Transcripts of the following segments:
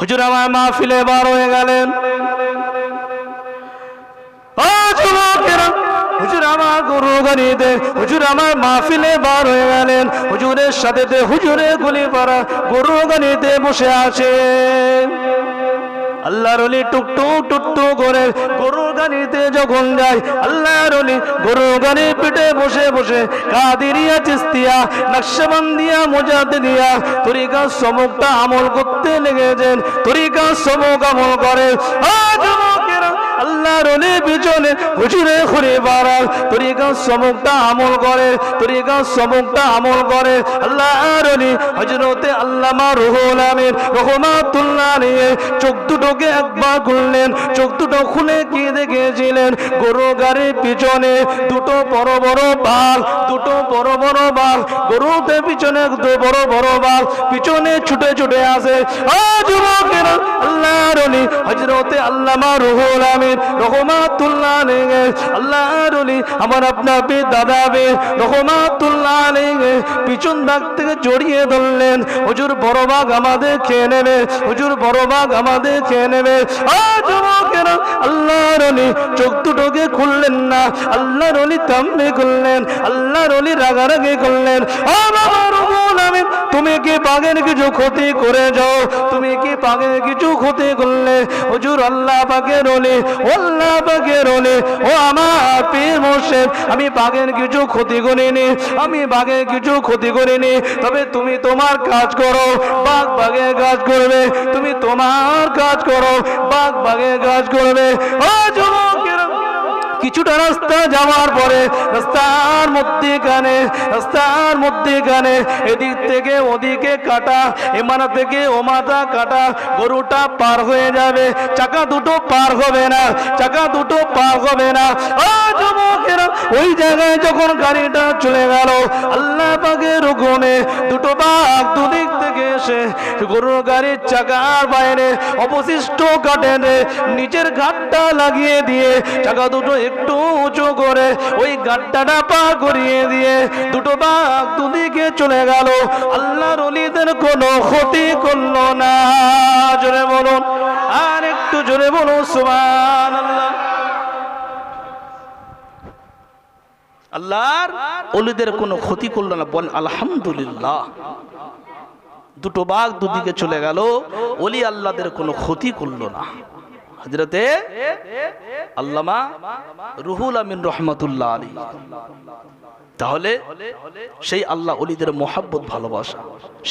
হুজুর, আমার মাহফিলে বার হয়ে গেলেন। মাহফিলে বার হয়ে গেলেন। হুজুরের সাথে হুজুরে গুলি পাড়া গরু গণিতে বসে আছে। আল্লাহর অলি টুকটু টুকটু করে গরুর গানিতে যখন যায়, আল্লাহর অলি গরুর গানি পিঠে বসে বসে কাদিরিয়া, চিস্তিয়া, নকশবন্দিয়া, মুজাদ্দিদিয়া, তরিকা সমুখটা আমল করতে লেগেছেন, তরিকা সমুখ আমল করে আজ আল্লাহর অলি পিছনে হুজুরে ঘুরে বাড়াল তরিকা সমুকটা আমল করে তরিকা সমুকটা আমল করে। আল্লাহর অলি হজরতে আল্লামা রুহুল আমিন রহমাতুল্লাহ নিয়ে চোখ দুটোকে একবার খুললেন, চোখ দুটো খুলে কি দেখেছিলেন? গরু গাড়ির পিছনে দুটো বড় বড় বাল, দুটো বড় বড় বাঘ গরুতে পিছনে দুটো বড় বড় বাঘ পিছনে ছুটে ছুটে আসে। যুবকেরা আল্লাহর অলি হজরতে আল্লামা রুহুল আমিন রহমাতুল্লাহ নেগে আল্লাহর অলি আমার আপনার পে দাদা বে রহমাতুল্লাহ নেগে পিছন ভাগ থেকে জড়িয়ে ধরলেন। হুজুর, বড় বাঘ আমাদের খেয়ে নেবে, হুজুর, বড় বাঘ আমাদের খেয়ে নেবে। ও যুবকেরা, আল্লাহর অলি চোখ দুটোকে খুললেন না, আল্লাহর অলি তাম্বে খুললেন, আল্লাহর অলি রাগারাগি করলেন। ও বাবা রুহুল আমিন, তুমি কি বাঘের কিছু ক্ষতি করে যাও? তুমি কি বাঘের কিছু ক্ষতি করলে, হুজুর আল্লাহ পাকে রোলে আল্লাহ পাকে রোলে ও আমার পীর মোর্শেদ, আমি বাঘের কিছু ক্ষতি করিনি, আমি বাঘের কিছু ক্ষতি করিনি, তবে তুমি তোমার কাজ করো বাঘ বাঘের কাজ করবে, তুমি তোমার কাজ করো বাঘ বাঘের কাজ করবে। ও যুবকেরা কিছুটা রাস্তা যাওয়ার পরে, রাস্তার মধ্যেখানে রাস্তার মধ্যেখানে, এদিক থেকে ওদিকে কাটা, এমানা থেকে ওমাতা কাটা, গরুটা পার হয়ে যাবে। চাকা দুটো পার হবে না, চাকা দুটো পার হবে না। ওই জায়গায় যখন গাড়িটা চলে গেল, আল্লাহ পাকের হুকুমে দুটো বাঘ দুদিক থেকে এসে গরুর গাড়ির চাকার বাইরে অবশিষ্ট কাটেনে নিচের ঘাটটা লাগিয়ে দিয়ে চাকা দুটো একটু উঁচু করে ওই গাড্ডাটা পা করিয়ে দিয়ে দুটো বাঘ দুদিকে চলে গেল। আল্লাহর অলিদের কোনো ক্ষতি করল না। জোরে বলুন, আর একটু জোরে বলুন সুমান আল্লাহ আল্লাহর অলিদের কোনো ক্ষতি করল না বল আলহামদুলিল্লাহ। দুটো বাঘ দুদিকে চলে গেল, অলি আল্লাহদের কোনো ক্ষতি করল না। হজরতে আল্লামা রুহুল আমিন রহমতুল্লাহ আলী তাহলে সেই আল্লাহ অলিদের মোহাব্বত ভালোবাসা,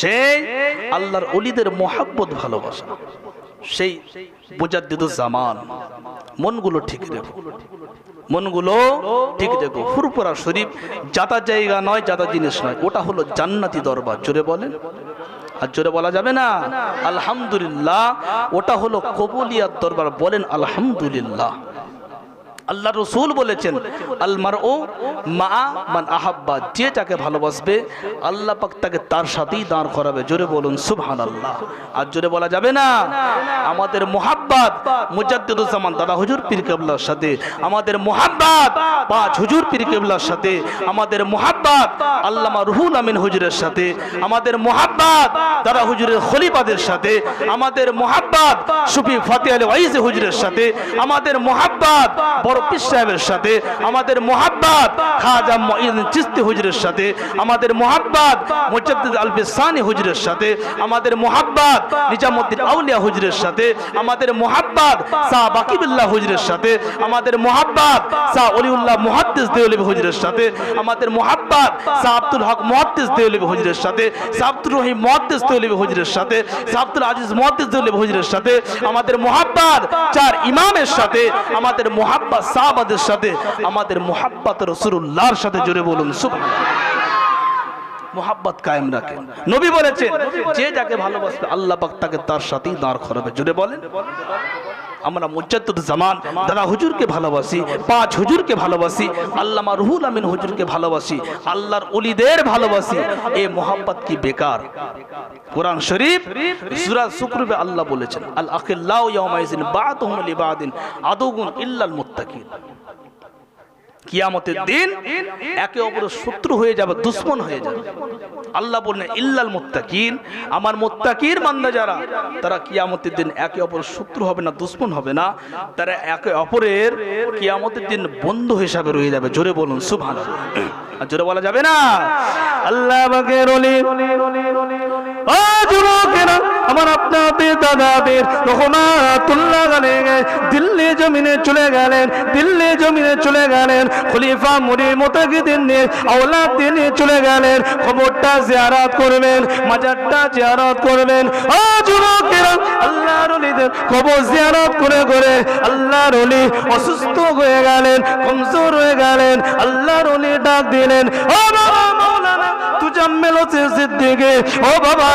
সেই আল্লাহর অলিদের মোহাব্বত ভালোবাসা, সেই মুজাদ্দিদুজ জামান মনগুলো ঠিক রেখো। মনগুলো ঠিক রেখো। ফুরপুরা শরীফ, যাতা জায়গা নয়, যাতা জিনিস নয়, ওটা হলো জান্নাতি দরবার, জোরে বলেন। আর জোরে বলা যাবে না? আলহামদুলিল্লাহ ওটা হলো কবুলিয়ার দরবার বলেন আলহামদুলিল্লাহ। আল্লাহ রসুল বলেছেন আলমার ও মা মান আহাব্বা যে যাকে ভালোবাসবে, আল্লাহ পাক তাকে তার সাথেই দাঁড় করাবে। জোরে বলুন সুবহান আল্লাহ আর জোরে বলা যাবে না? আমাদের মোহাব্বাত মুজাদ্দিদুজ্জামান, দাদা হুজুর পীর কেবলার সাথে। আমাদের মোহাব্বাত পাঁচ হুজুর পীর কেবলার সাথে। আমাদের মোহাব্বাত আল্লামা রুহুল আমিন হুজুরের সাথে। আমাদের মোহাব্বাত দাদা হুজুরের খলিফাদের সাথে। আমাদের মোহাব্বাত সুফি ফাতে আলী ওয়াইজে হুজুরের সাথে। আমাদের মোহাব্বাত সাহেবের সাথে, আমাদের মোহাব্বাত খাজা চিস্তি হুজুরের সাথে, আমাদের মোহাব্বাত মুজাদ্দিদ হুজুরের সাথে, আমাদের মোহাব্বাত নিজামুদ্দিন আউলিয়া হুজুরের সাথে, আমাদের মোহাব্বাত শাহ বাকিবুল্লাহ হুজুরের সাথে, আমাদের মোহাব্বাত শাহ মুহাদ্দিস হুজুরের সাথে, আমাদের মোহাব্বাত আব্দুল হক মুহাদ্দিস দেওলিবি হুজুরের সাথে শাহ আব্দুর রহিম মুহাদ্দিস হুজুরের সাথে শাহ আব্দুল আজিজ মুহাদ্দিস দেওলিবি হুজুরের সাথে, আমাদের মোহাব্বাত চার ইমামের সাথে, আমাদের মোহাব্বাত সাহাবাদের সাথে, আমাদের মোহাব্বাত রসুল্লাহর সাথে জুড়ে বলুন, সুবহানাল্লাহ। মোহাব্বত কায়েম রাখেন। নবী বলেছেন, যে যাকে ভালোবাসবে আল্লাহ পাক তাকে তার সাথেই দাঁড় করাবে। জুড়ে বলেন। আমরা মুজাদ্দুদ জামান দাদা হুজুরকে ভালোবাসি, পাঁচ হুজুরকে ভালোবাসি, আল্লামা রুহুল আমিন হুজুরকে ভালোবাসি, আল্লাহর অলিদের ভালোবাসি, এ মোহাম্মদ কি বেকার? কোরআন শরীফ, সূরা শুক্রবে আল্লাহ বলেছেন আল আখিল্লাহু ইয়াউমাইজিন বা'দুহুম লিবাদিন আদুগুন ইল্লাল মুত্তাকিন। কিয়ামতের দিন একে অপরের শত্রু হয়ে যাবে, দুশ্মন হয়ে যাবে। আল্লাহ বললেন, ইল্লাল মুত্তাকিন। আমার মুত্তাকির বান্দা যারা, তারা কিয়ামতের দিন একে অপরের শত্রু হবে না, দুশ্মন হবে না। তারা একে অপরের কিয়ামতের দিন বন্ধু হিসাবে রয়ে যাবে। জোরে বলুন সুবহান আর জোরে বলা যাবে না? আল্লাহ আমার আপনাদের দাদাদের রহমাতুল্লাহ আলাইহি দিল্লি জমিনে চলে গেলেন, দিল্লি জমিনে চলে গেলেন, খলিফা মুরি মোতাকিদিন নিয়ে আওলাদ নিয়ে চলে গেলেন, খবরটা জিয়ারত করবেন, মাজারটা জিয়ারত করবেন। ও যুবকেরা আল্লাহর ওলিদের জিয়ারত করে করে আল্লাহর ওলি অসুস্থ হয়ে গেলেন, কমজোর হয়ে গেলেন, আল্লাহর ওলি ডাক দিলেন, ও বাবা হোসেন সিদ্দিকে। ও বাবা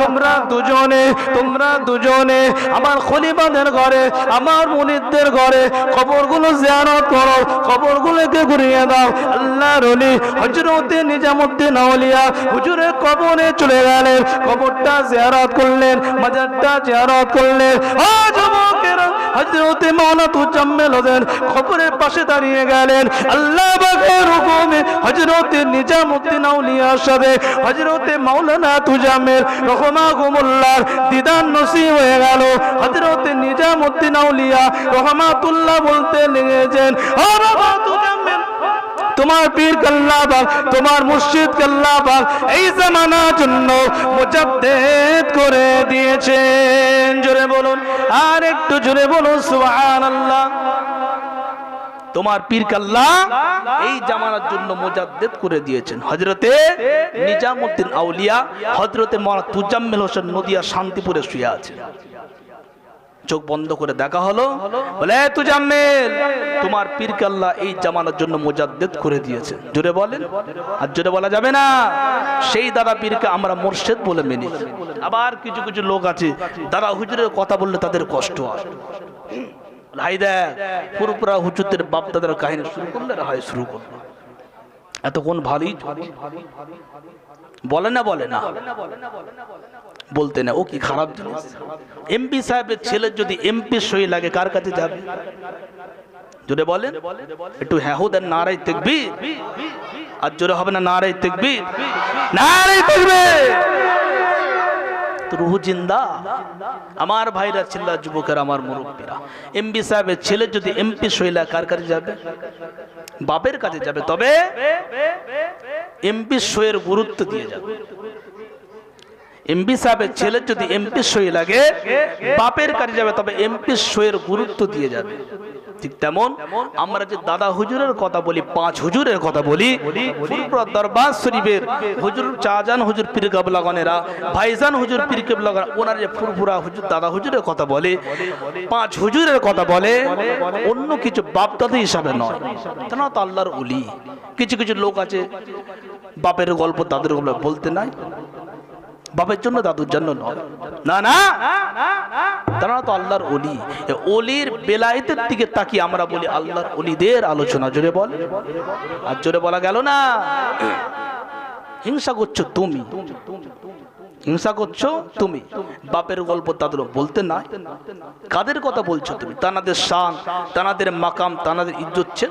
তোমরা দুজনে তোমরা দুজনে আমার ঘরে আমার ঘরে করো ঘুরিয়ে দাও। আল্লাহ রলি হজরতে নিজামুদ্দিন আউলিয়া কবরে চলে গেলেন, কবরটা জিয়ারত করলেন, মাজারটা জিয়ারত করলেন। ও হজরতে মাওলানা জাম্মেল হোসেন খবরের পাশে দাঁড়িয়ে গেলেন। আল্লাহ বাগের হুকুমে হজরতে নিজামুদ্দিন আউলিয়ার সাথে হজরতে মাওলানা তুজামের রহমা গুমুল্লার দিদার নসি হয়ে গেল। হজরতে নিজামুদ্দিন আউলিয়া রহমাতুল্লাহ বলতে লেগেছেন, ও বাবা তোমার পীর কাল্লা বাগ তোমার মুর্শিদ কাল্লা বাগ এই জামানার জন্য মুজাদ্দেদ করে দিয়েছেন। জোরে বলুন, আর একটু জোরে বলুন, সুবহানাল্লাহ। তোমার পীর কাল্লা এই জামানার জন্য মুজাদ্দেদ করে দিয়েছেন। হজরতে নিজামুদ্দিন আউলিয়া হজরতে মৌলানা তুজাম্মেল হোসেন নদিয়া শান্তিপুরে শুয়ে আছে চোখ বন্ধ করে দেখা হলো। বলে, "এ তুজাম্মেল, তোমার পীর কাল্লা এই জামানার জন্য মুজাদ্দেদ করে দিয়েছে। জোরে বলেন। আর জোরে বলা যাবে না, সেই দাদা পীরকে আমরা মোর্শেদ বলে মেনি। আবার কিছু কিছু লোক আছে দাদা হুজুরের কথা বললে তাদের কষ্ট হয়। ভাই দেখ, পুরোপুরা হুজুরদের বাপ দাদার কাহিনী শুরু করলে হয় শুরু করল। এতক্ষণ ভালোই বলে না বলে না। বলতে না, ও কি খারাপ জিনিস? এমপি সাহেবের ছেলের যদি এমপি সই লাগে, কার কাছে যাবে? জোরে বলেন, একটু হ্যাঁ দেন নারাই দেখবি আর জোরে হবে না নারাই দেখবি নারাই দেখবে রুহু জিন্দা। আমার ভাইরা চিল্লা যুবকের, আমার মুরব্বীরা। এমপি সাহেবের ছেলে যদি এমপি সইলা কার কাছে যাবে? বাপের কাছে যাবে, তবে এমপি সইয়ের গুরুত্ব দিয়ে যাবে। এমপি সাহেবের ছেলে যদি এমপি সই লাগে, বাপের কাছে যাবে, তবে এমপি সইয়ের গুরুত্ব দিয়ে যাবে। ঠিক তেমন আমরা যে দাদা হুজুরের কথা বলি, পাঁচ হুজুরের কথা বলি দরবার শরীফের হুজুর চাজান হুজুর পীর কাবলাগনেরা, ভাইজান হুজুর পীর কাবলাগন ওনার যে ফুরফুরা হুজুর, দাদা হুজুরের কথা বলে, পাঁচ হুজুরের কথা বলে, অন্য কিছু বাপ দাদা হিসাবে নয়। কেন? তো আল্লাহর উলি কিছু কিছু লোক আছে, বাপের গল্প দাদের গল্প বলতে নাই। বাপের জন্য, দাদুর জন্য নয়। না না। তারা তো আল্লাহর অলি অলির বেলায়েতের দিকে তাকিয়ে আমরা বলি, আল্লাহর অলিদের আলোচনা। জোরে বল। আর জোরে বলা গেল না। হিংসা করছ তুমি। হিংসা করছ তুমি। বাপের গল্প তাদের বলতে না। কাদের কথা বলছো তুমি? তানাদের শান, তানাদের মাকাম, তানাদের ইজ্জত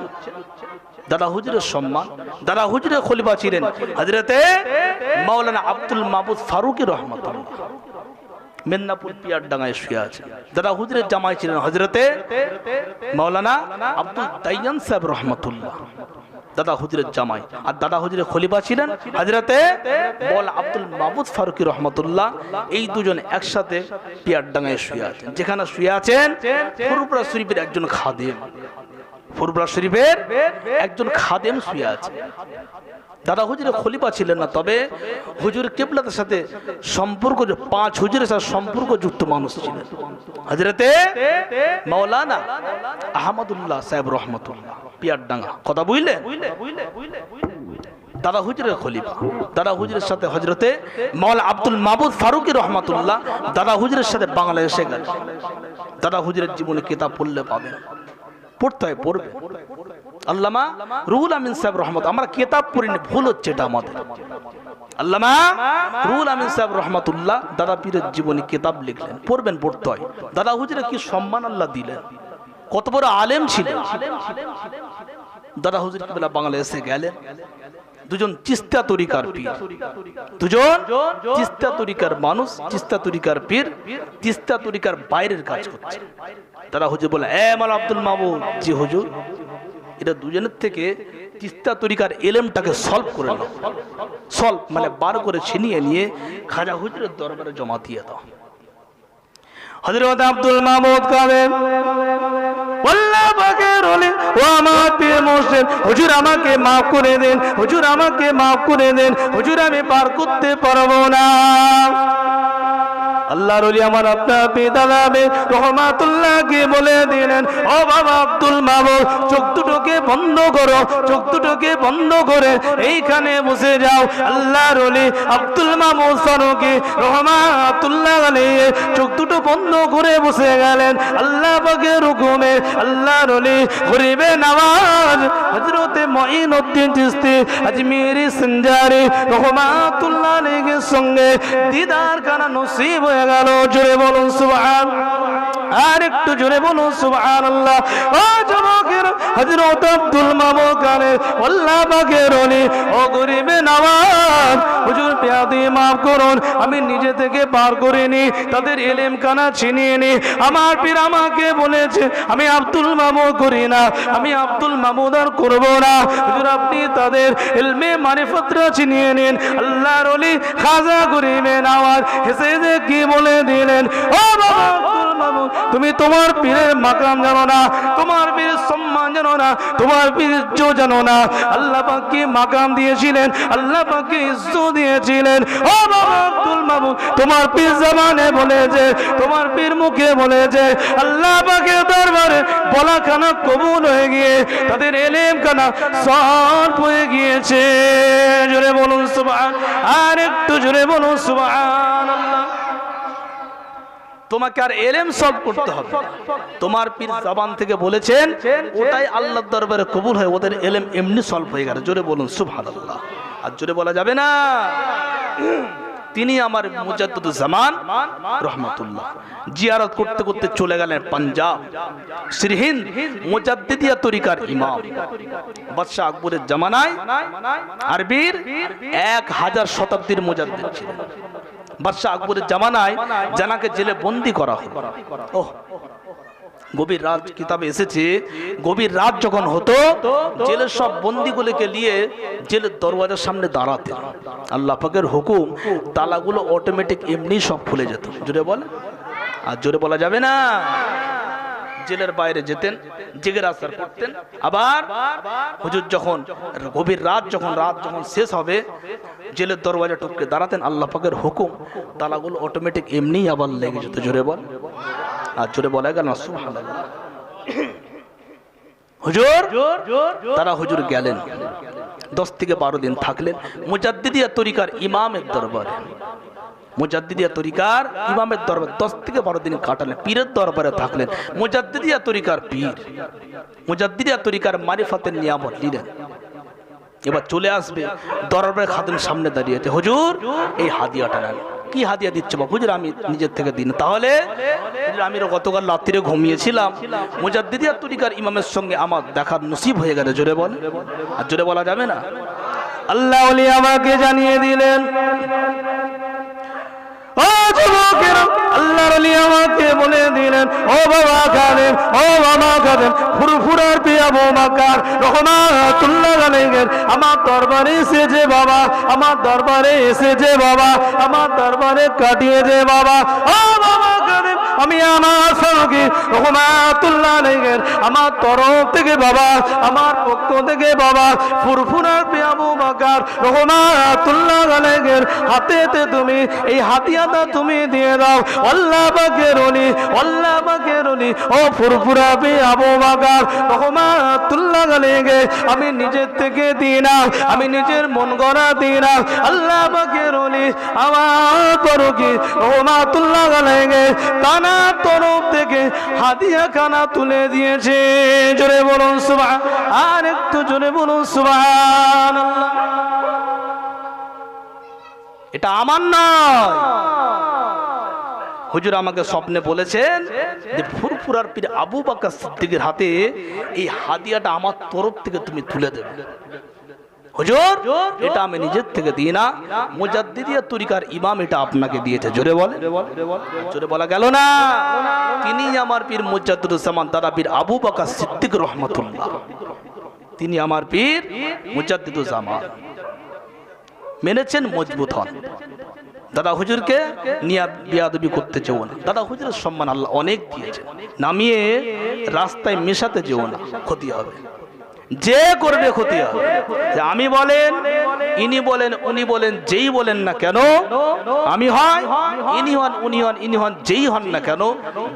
দাদা হুজুরের সম্মান, দাদা হুজুরের খলিফা ছিলেন হজরতে মাওলানা আব্দুল মাহবুদ ফারুকি রহমতুল্লাহ। মেদিনীপুর পিয়ার ডাঙায় শুয়ে আছে। দাদা হুজুরের জামাই ছিলেন হজরতে মাওলানা আব্দুল তাইয়ান সাহেব রহমতুল্লাহ। দাদা হুজুরের জামাই, আর দাদা হুজুরের খলিফা ছিলেন হজরতে বল আব্দুল মাহমুদ ফারুকি রহমতুল্লাহ। এই দুজন একসাথে পিয়ার ডাঙায় শুয়ে আছেন। যেখানে শুয়ে আছেন ফুরপুরা শরীফের একজন খাদেম। ফুরপুরা শরীফের একজন খাদেম শুয়ে আছে। দাদা হুজুরের খলিফা ছিলেন না, তবে হুজুর কেবলাদের সাথে সম্পর্ক পাঁচ হুজুরের সাথে সম্পর্ক যুক্ত মানুষ ছিলেন। হজরতে মাওলানা আহমদুল্লাহ সাহেব রহমতুল্লাহ পিয়ারডাঙ্গা কথা বুঝলেন? দাদা হুজুরের খলিফা, দাদা হুজুরের সাথে হজরতে মাওলা আব্দুল মাহবুদ ফারুকি রহমাতুল্লাহ, দাদা হুজুরের সাথে বাংলাদেশে গেল। দাদা হুজুরের জীবনে কিতাব পড়লে পাবেন। পড়তে পড়বে। আল্লামা রুহুল আমিন সাহেব রহমত, আমরা কেতাব পড়িনি, ভুল হচ্ছে এটা আমাদের। আল্লামা রুহুল আমিন সাহেব রহমতুল্লাহ, দাদা পীরের জীবনী কেতাব লিখলেন, পড়বেন, পড়তে হয়। দাদা হুজুরে কি সম্মান আল্লাহ দিলেন? কত বড় আলেম ছিল দাদা হুজুর বাংলা এসে গেলেন? দুজন চিস্তা তরিকার পীর। দুজন চিস্তা তরিকার মানুষ, চিস্তা তরিকার পীর, চিস্তা তরিকার বাইরের কাজ করছে। তারা হুজুর বলে, এ মাল আব্দুল মামুদ জি হুজুর, এটা দুজনের থেকে তিস্তা তরিকার এলেমটাকে সলভ করে নাও। সলভ মানে বার করে ছিনিয়ে নিয়ে খাজা হুজুরের দরবারে জমা দিয়ে দাও। আব্দুল আমাকে দেন, হুজুর আমাকে মাফ করে দেন, হুজুর আমি পার করতে পারব না। আল্লাহর ওলি আমার আপনার পিতা নামে রহমাতুল্লাহকে বলে দিলেন, ও বাবা আব্দুল মাহমুদ চোখ দুটোকে বন্ধ করো, চোখ দুটোকে বন্ধ করে এইখানে বসে যাও। আল্লাহর ওলি আব্দুল মাহমুদ সরকে রহমাতুল্লাহ আলাইহি চোখ দুটো বন্ধ করে বসে গেলেন। আল্লাহ পাকের হুকুমে আল্লাহর ওলি গরিবে নওয়াজ হযরতে মুঈনউদ্দিন চিশতি, আজমিরি সঞ্জারি রহমাতুল্লাহ আলাইহির সঙ্গে দিদার কানা নসিব হয়ে গেল জোরে বলুন, সুবহান। আর একটু জোরে বলুন, সুবহানাল্লাহ। ও যুবকের হযরত আব্দুল মামুদ কানে আল্লাহ পাকের ওলি ও গরিবে নওয়াজ হুজুর পেয়াদি মাফ করুন, আমি নিজে থেকে পার করিনি, তাদের এলেম কানা ছিনিয়ে নি। আমার পীর আমাকে বলেছে, আমি আব্দুল মামুদ করি না, আমি আব্দুল মামুদ আর করব না। হুজুর, আপনি তাদের এলমে মারিফতরা ছিনিয়ে নিন। আল্লাহর ওলি খাজা গরিবে নওয়াজ হেসে যে কি বলে দিলেন, ও বাবা তুমি তোমার পীরের মাকাম জানো না, তোমার পীরের সম্মান জানো না, তোমার পীর ইজ্জত জানো না। আল্লাহ পাক কি মাকাম দিয়েছিলেন? আল্লাহ পাক কি ইজ্জত দিয়েছিলেন? ও বাবা, আব্দুল মামুদ তোমার পীর জামানে বলেছে, তোমার পীর মুখে বলেছে, আল্লাহ পাকের দরবারে বলা খানা কবুল হয়ে গিয়ে তাদের এলেম খানা সলভ হয়ে গিয়েছে। জোরে বলুন, সুবহান আর একটু জোরে বলুন সুবহান আল্লাহ তোমাকে আর এলেম সলভ করতে হবে। তোমার পীর জবান থেকে বলেছেন, ওটাই আল্লাহর দরবারে কবুল হয়, ওদের এলেম এমনি সলভ হয়ে গেল। জোরে বলুন, সুবহানাল্লাহ। আর জোরে বলা যাবে না? তিনি আমার জামান রহমতুল্লাহ। জিয়ারত করতে করতে চলে গেলেন পাঞ্জাব। শ্রীহিন্দ মুজাদ্দিদিয়া তরিকার ইমাম। বাদশাহ আকবরের জামানায় আরবির এক হাজার শতাব্দীর মুজাদ্দিদ ছিলেন। বাদশাহ আকবরের জামানায় জানাকে জেলে বন্দি করা হয়। ওহ। গভীর রাত কিতাবে এসেছে, গভীর রাত যখন হতো, জেলের সব বন্দিগুলোকে নিয়ে জেলের দরওয়াজার সামনে দাঁড়াতেন আল্লাহ পাকের হুকুম, তালাগুলো অটোমেটিক এমনি সব খুলে যেত। জোরে বল। আর জোরে বলা যাবে না। জেলের বাইরে যেতেন, জেগের আসার করতেন আবার হুজুর যখন, গভীর রাত যখন রাত যখন শেষ হবে, জেলের দরওয়াজা টুকরে দাঁড়াতেন, আল্লাহ পাকের হুকুম, তালাগুলো অটোমেটিক এমনি আবার লেগে যেত, জোরে বল। আর জোরে বলা গেল হুজুর, তারা হুজুর গেলেন। দশ থেকে বারো দিন থাকলেন। মুজাদ্দিদিয়া তরিকার ইমামের দরবারে। মুজাদ্দিদিয়া তরিকার ইমামের দরবার দশ থেকে বারো দিন কাটালেন, পীরের দরবারে থাকলেন। মুজাদ্দিদিয়া তরিকার পীর, মুজাদ্দিদিয়া তরিকার মারিফাতের নিয়ামত নিলেন। এবার চলে আসবে দরবারের খাদেম সামনে দাঁড়িয়েছে। হুজুর, এই হাদিয়াটা নেন। কি হাদিয়া দিচ্ছে বাবু? হুজুর, আমি নিজের থেকে দিন। তাহলে আমি গতকাল রাত্রিরে ঘুমিয়েছিলাম। মুজাদ্দিদিয়া তরিকার ইমামের সঙ্গে আমার দেখার নসিব হয়ে গেছে জোরে বল। আর জোরে বলা যাবে না? আল্লাহ আমাকে জানিয়ে দিলেন ও যুবকের আমাকে বলে দিলেন, ও বাবা কাদেম ও বাবা কাদেম ফুরফুরার পিয়া বৌমাকার রহমাতুল্লাহ আলাইহির। আমার দরবারে এসেছে বাবা, আমার দরবারে এসেছে বাবা, আমার দরবারে কাটিয়েছে বাবা। বাবা আমি আমার সঙ্গে রহমাতুল্লাহ আলাইহির আমার তরফ থেকে বাবা, আমার পক্ষ থেকে বাবা, ফুরফুরার পিয়া বৌমাকার রহমাতুল্লাহ আলাইহির হাতেতে তুমি, এই হাতিয়াটা তুমি দিয়ে দাও। আল্লাহ পাকের অলি, আল্লাহ পাকের অলি, ও ফুরফুরা পে আবু বাকার রহমাতুল্লাহ আলাইহি আমি নিজের থেকে দিই না আমি নিজের মন গড়া দিই না আল্লাহ পাকের অলি, আমার করো কি রহমাতুল্লাহ আলাইহি তানা তরফ থেকে হাদিয়া খানা তুলে দিয়েছে। জোরে বলুন, সুবহান। আর একটু জোরে বলুন সুবহানাল্লাহ এটা আমার নয়। হুজুর আমাকে স্বপ্নে বলেছেন যে ফুরফুরার পীর আবু বাক্কা সিদ্দিকের হাতে এই হাদিয়াটা আমার তরফ থেকে তুমি তুলে দেবে। হুজুর এটা আমি নিজের থেকে দিই না। মুজাদ্দিদিয়া তরিকার ইমাম এটা আপনাকে দিয়েছে। জোরে বলে জোরে বলা গেল না। তিনি আমার পীর মুজাদ্দুজ্জামান দাদা পীর আবু বাক্কা সিদ্দিক রহমতুল্লাহ। তিনি আমার পীর মুজাদ্দিদুজ্জামান। মেনেছেন মজবুত হন। দাদা হুজুরকে নিয়া বিয়াদবি করতে চেও না। দাদা হুজুরের সম্মান আল্লাহ অনেক দিয়েছে নামিয়ে রাস্তায় মেশাতে যেও না। ক্ষতি হবে। যে করবে ক্ষতি হবে। আমি বলেন, ইনি বলেন, উনি বলেন, যেই বলেন না কেন, আমি হয় ইনি হন, উনি হন, ইনি হন, যেই হন না কেন,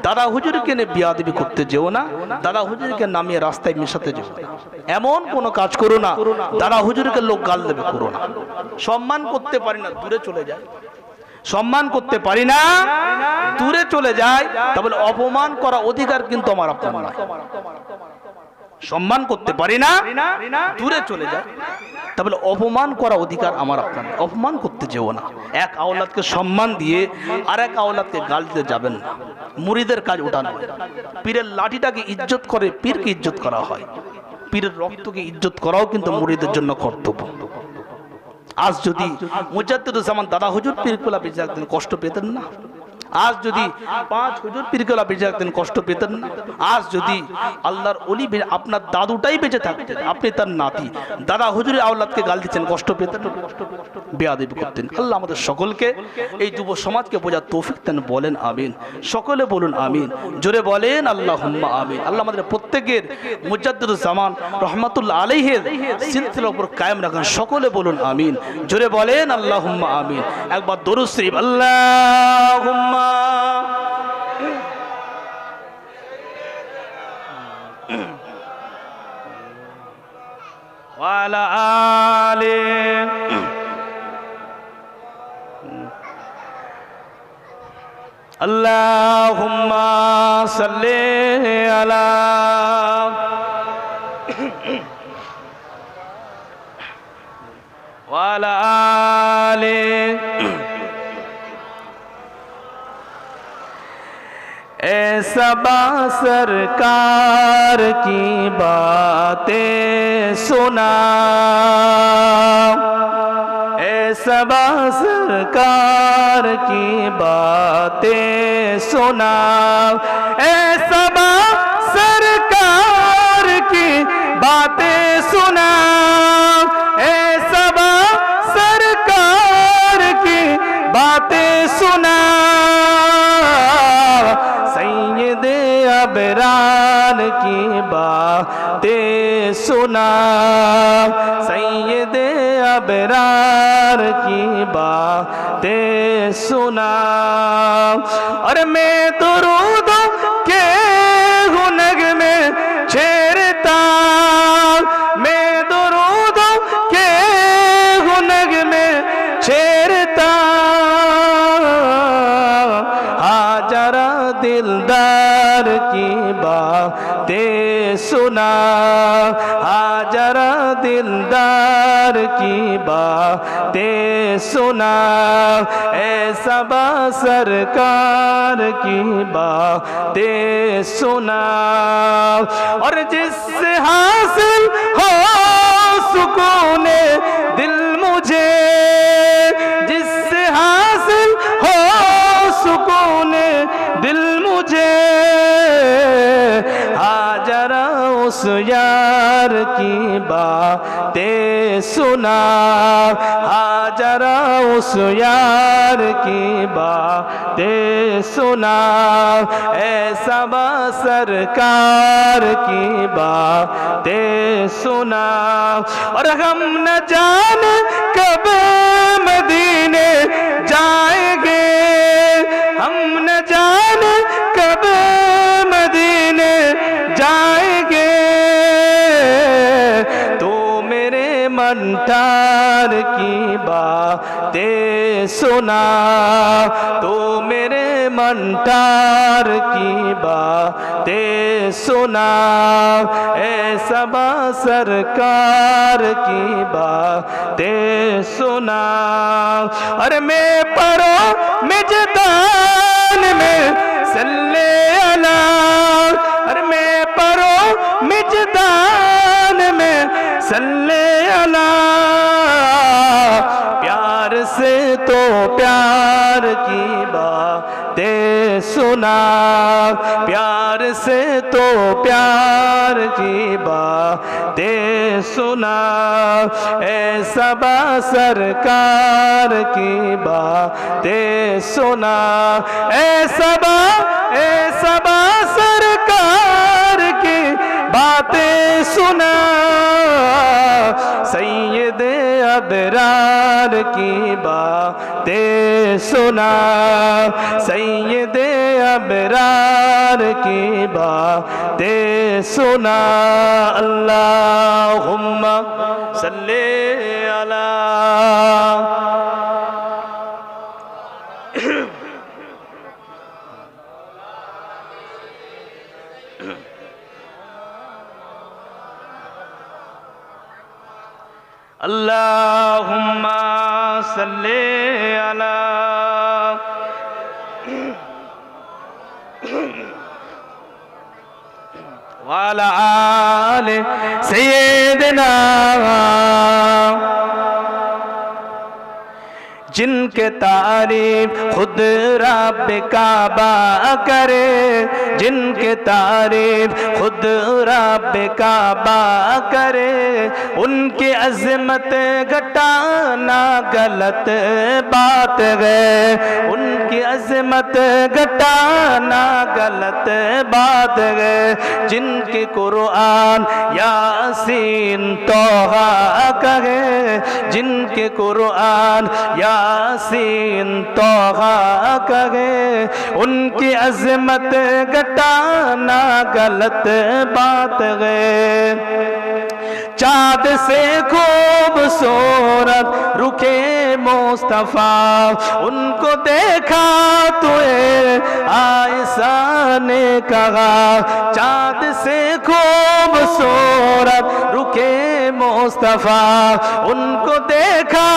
দাদা হুজুরকে নিয়ে বিয়াদবি করতে যেও না, দাদা হুজুরকে নামিয়ে রাস্তায় মেশাতে যেও না। এমন কোনো কাজ করো না, দাদা হুজুরকে লোক গাল দেবে, করো না। সম্মান করতে পারি না, দূরে চলে যায়। সম্মান করতে পারি না, দূরে চলে যায় তাহলে অপমান করা অধিকার কিন্তু আমার আপনার নয় সম্মান করতে পারি না দূরে চলে যায় তাহলে অপমান করা অধিকার আমার আপনার অপমান করতে যেও না। এক আওলাদকে সম্মান দিয়ে আর এক আওলাদকে গাল দিতে যাবেন না। মুড়িদের কাজ ওটা নয়। পীরের লাঠিটাকে ইজ্জত করে পীরকে ইজ্জত করা হয়। পীরের রক্তকে ইজ্জত করাও কিন্তু মুড়িদের জন্য কর্তব্য। আজ যদি মুজাদ্দুজ্জামান দাদা হুজুর পীরকুলা বেঁচে থাকতেন কষ্ট পেতেন না আজ যদি পাঁচ হুজুর পীরকুলা বেঁচে থাকতেন, কষ্ট পেতেন না। আজ যদি আল্লাহর অলি আপনার দাদুটাই বেঁচে থাকতেন, আপনি তার নাতি, দাদা হুজুরের আওলাদকে গাল দিচ্ছেন, কষ্ট পেতেন, বেয়াদেবি করতেন। আল্লাহ আমাদের সকলকে এই যুব সমাজকে বোঝার তৌফিক দেন, বলেন আমিন। সকলে বলুন আমিন। জোরে বলেন আল্লাহ হুম্মা আমিন। আল্লাহ আমাদের প্রত্যেকের মুজাদ্দুজ্জামান রহমাতুল্লাহ আলাইহের সিলসিলার উপর কায়েম রাখেন, সকলে বলুন আমিন। জোরে বলেন আল্লাহ হুম্মা আমিন। একবার দরুদ শরীফ আল্লাহ হুম্মা وعلى آل اللهم صل على وعلى آله ऐसा बा सरकार की बातें सुना ऐसा बा सरकार की बातें सुना ऐसा अबरान की बातें सुना सैयद अबरार की बातें सुना और मैं तो रूदों باتے سنا آجرہ دلدار کی باتے سنا۔ اے سبا سرکار کی باتے سنا۔ اور جس سے حاصل ہو سکون پیار کی باتیں سنا۔ ہاجرہ اس یار کی باتیں سنا۔ ایسا با سرکار کی باتیں سنا۔ اور ہم نہ جانے کب مدینے جائیں گے۔ ہم کنٹار کی باتیں سنا تو میرے منٹار کی باتیں سنا۔ اے سبا سرکار کی باتیں سنا۔ اور میں پڑھو مجدان میں سلے اللہ صلی اللہ، پیار سے تو پیار کی باتیں سنا۔ پیار سے تو پیار کی باتیں سنا۔ اے سبا سرکار کی باتیں سنا۔ اے سبا اے سبا سرکار کی باتیں سنا۔ अबरार की बातें सुना सैयद अबरार की बातें सुना अल्लाहुम्मा सल्ले अला اللهم صل على وعلى آل سيدنا جن کے تعریف خود رب کعبہ کرے، جن کے تعریف خود رب کعبہ کرے، ان کی عظمت گھٹانا غلط بات ہے۔ ان کی عظمت گھٹانا غلط بات ہے۔ جن کی قرآن یاسین توہا جن کے قرآن یاسین توغا کہے، ان کی عظمت گٹانا غلط بات گئے چاند سے خوبصورت رکے مصطفیٰ، ان کو دیکھا تو آئسہ نے کہا۔ چاند سے خوبصورت رکے मुस्तफ़ा उनको देखा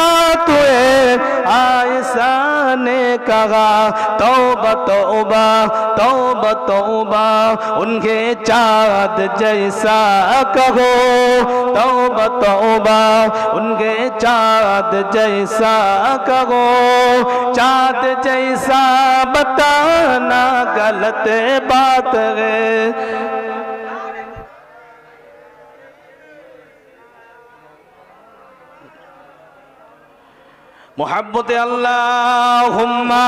तुए आयसा ने कहा तौबा तौबा तौबा तौबा उनके चाँद जैसा कहो तौबा तौबा उनके चाँद जैसा कहो चाँद जैसा बताना गलत बात है মোহাব্বতে আল্লাহ হুম্মা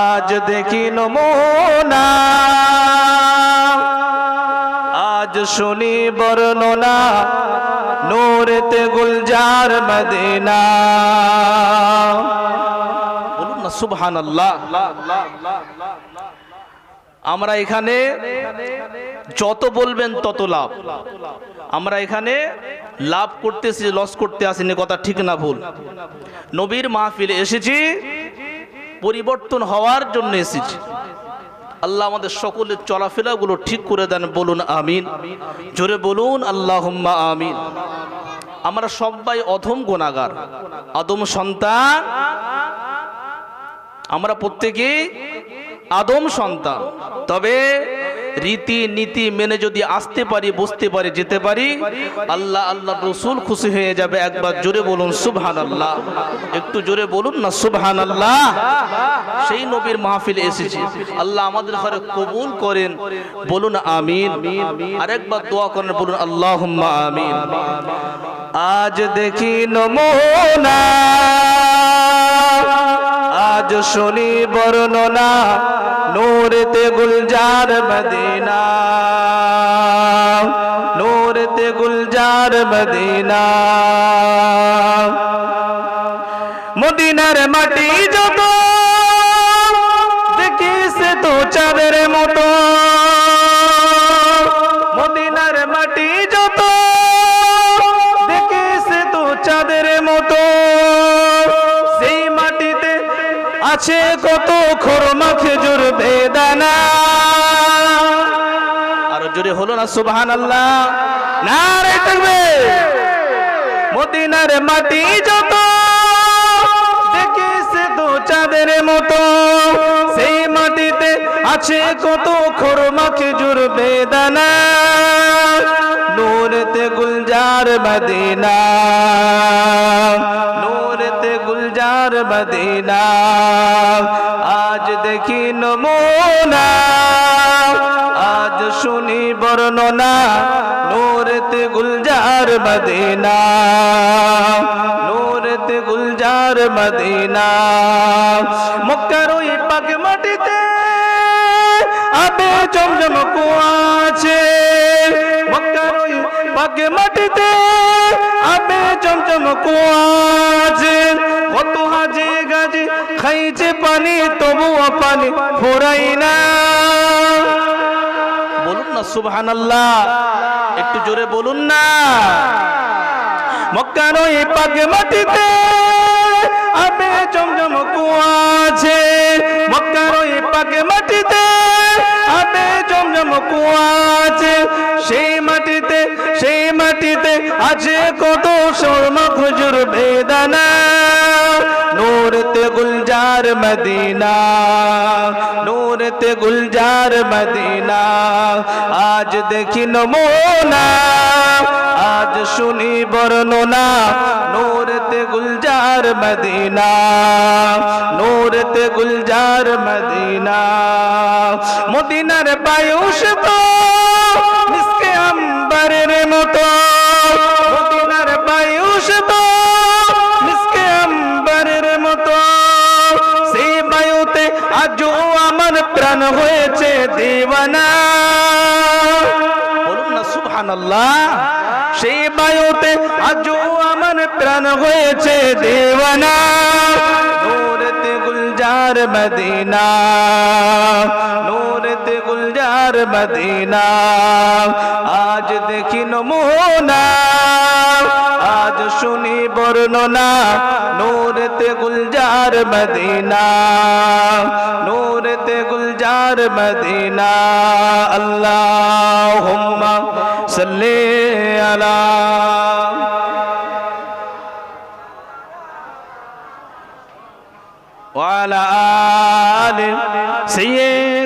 আজ দেখি নমোনা শুনি বর্ণনা, নূরেতে গুলজার মদিনা। বলুন না সুবহান আল্লাহ আমরা এখানে যত বলবেন তত লাভ। আমরা এখানে লাভ করতেছি লস করতে আসিনি, কথা ঠিক না ভুল। নবীর মাহফিলে এসেছি, পরিবর্তন হওয়ার জন্য এসেছি। আল্লাহ আমাদের সকলের চলাফেরাগুলো ঠিক করে দেন, বলুন আমিন। জোরে বলুন আল্লাহ আমিন। আমরা সবাই অধম গোনাগার আদম সন্তান, আমরা প্রত্যেকে আদম সন্তান। তবে রীতি নীতি মেনে যদি আসতে পারি, বুঝতে পারি, যেতে পারি, আল্লাহ আল্লাহ রসুল খুশি হয়ে যাবে। একবার জোরে বলুন সুবহান আল্লাহ একটু জোরে বলুন না সুবহান আল্লাহ সেই নবীর মাহফিল এসেছি। আল্লাহ আমাদের ঘরে কবুল করেন। বলুন আমিন। আরেকবার দোয়া করেন, বলুন আল্লাহ আমিন। আজ দেখি নমুনা। আজ শুনি বর্ণনা নূরতে গুলজার মদিনা। নূরতে গুলজার মদিনা। মদিনার মাটি আছে কত খোরমা খেজুর বেদানা। আর জোরে হলো না সুবহান আল্লাহ না রে থাকবে। মদিনার মাটি যত, দেখি সে চাঁদের মতো। সেই মাটিতে আছে কত খোরমা খেজুর বেদানা। নূরেতে গুলজার মদিনা। নূরেতে গুলজার মদিনা। আজ দেখি নমুনা। আজ শুনি বর্ণনা। নূরেতে গুলজার মদিনা। নূরেতে গুলজার মদিনা। মক্কার ওই পাক মাটিতে আবে জমজম কুয়াছে। মক্কার ওই পাক মাটিতে হাজে পানি, তবুও পানি না। বলুন না সুবহান একটু জোরে বলুন না। মক্কার ওই পাক মাটিতে আবে জমজম কুয়াছে, মক্কার ওই পাক মাটিতে আবে জমজম কুয়াছে। সেই মাটিতে সেই মাটিতে আছে কত শর্মা খুজুর বেদানা। নূরতে গুলজার মদিনা, নূরতে গুলজার মদিনা। আজ দেখি নমুনা, আজ শুনি বর্ণনা। নূরতে গুলজার মদিনা, নূরতে গুলজার মদিনা। মদিনার বায়ুষ আমার প্রাণ হয়েছে দিওয়ানা। বলুন না, সুবহানাল্লাহ। সেই বায়ুতে আজও আমার প্রাণ হয়েছে দেওয়ানা। গুলজার মদিনা। নূরতে গুলজার মদিনা। আজ দেখি নমুনা। শুনি বর্ণনা নূরতে গুলজার মদিনা নূরতে গুলজার মদিনা আল্লাহুম্মা সাল্লি আলা وعلى آل سيدنا